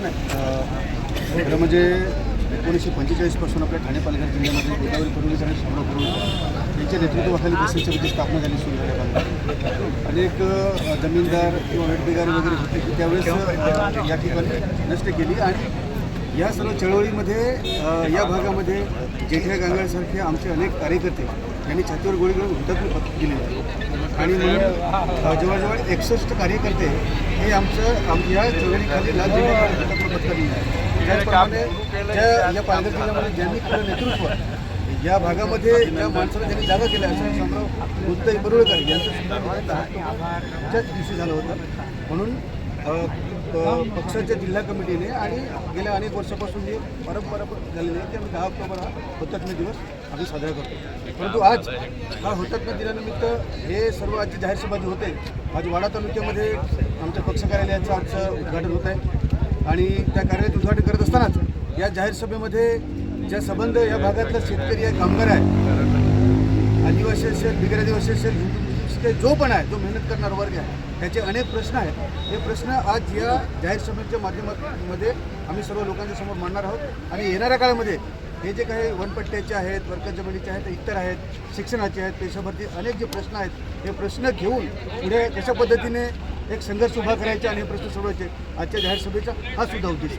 नाही खरं म्हणजे एकोणीसशे पंचेचाळीसपासून आपल्या ठाणे पालघर जिल्ह्यामध्ये गोदावरी पूर्वीकर आणि शंभर पूर्वीकर यांच्या नेतृत्वाखाली बसची स्थापना झाली सुरू झाल्या अनेक जमीनदार किंवा वेठबिगारी वगैरे होते त्यावेळेस या ठिकाणी नष्ट केली आणि या सर्व चळवळीमध्ये या भागामध्ये जेठ्या गांगळसारखे आमचे अनेक कार्यकर्ते यांनी छातीवर गोळी करून हुतात्मा पत्क आणि म्हणून जवळजवळ एकसष्ट कार्यकर्ते हे आमचं आम या चळवळीखाली लाल जिल्ह्यामध्ये हुतात्मा पत्करलेले आहे त्याचप्रमाणे ज्या या पालघर जिल्ह्यामध्ये ज्यांनी केलं नेतृत्व या भागामध्ये ज्या माणसाला त्यांनी जागा केल्या असं शामराव बुद्धई बरुळकर यांचं सुद्धा त्याच दिवशी झालं होतं. म्हणून पक्षाच्या जिल्हा कमिटीने आणि गेल्या अनेक वर्षापासून जी परंपरा झालेली आहे की आम्ही दहा ऑक्टोबर हा हुतात्मा दिवस आम्ही साजरा करतो. परंतु आज हा हुतात्मा दिनानिमित्त हे सर्व आज जाहीर सभा जे होते आज वाडा तालुक्यामध्ये आमच्या पक्ष कार्यालयाचं आमचं उद्घाटन होत आहे. आणि त्या कार्यालयाचं उद्घाटन करत असतानाच या जाहीर सभेमध्ये ज्या संबंध या भागातला शेतकरी आहे कामगार आहे आदिवासी असेल बिगर आदिवासी असेल हिंदू ते जो पण आहे जो मेहनत करणार वर्ग आहे त्याचे अनेक प्रश्न आहेत. हे प्रश्न आज या जाहीर सभेच्या माध्यमामध्ये आम्ही सर्व लोकांच्या समोर मांडणार आहोत. आणि येणाऱ्या काळामध्ये हे जे काही वनपट्ट्याचे आहेत वर्कर जमिनीचे आहेत इतर आहेत शिक्षणाचे आहेत पेशाभरती अनेक जे प्रश्न आहेत हे प्रश्न घेऊन पुढे कशा पद्धतीने एक संघर्ष उभा करायचा आणि हे प्रश्न सोडवायचे आजच्या जाहीर सभेचा हा सुद्धा उद्देश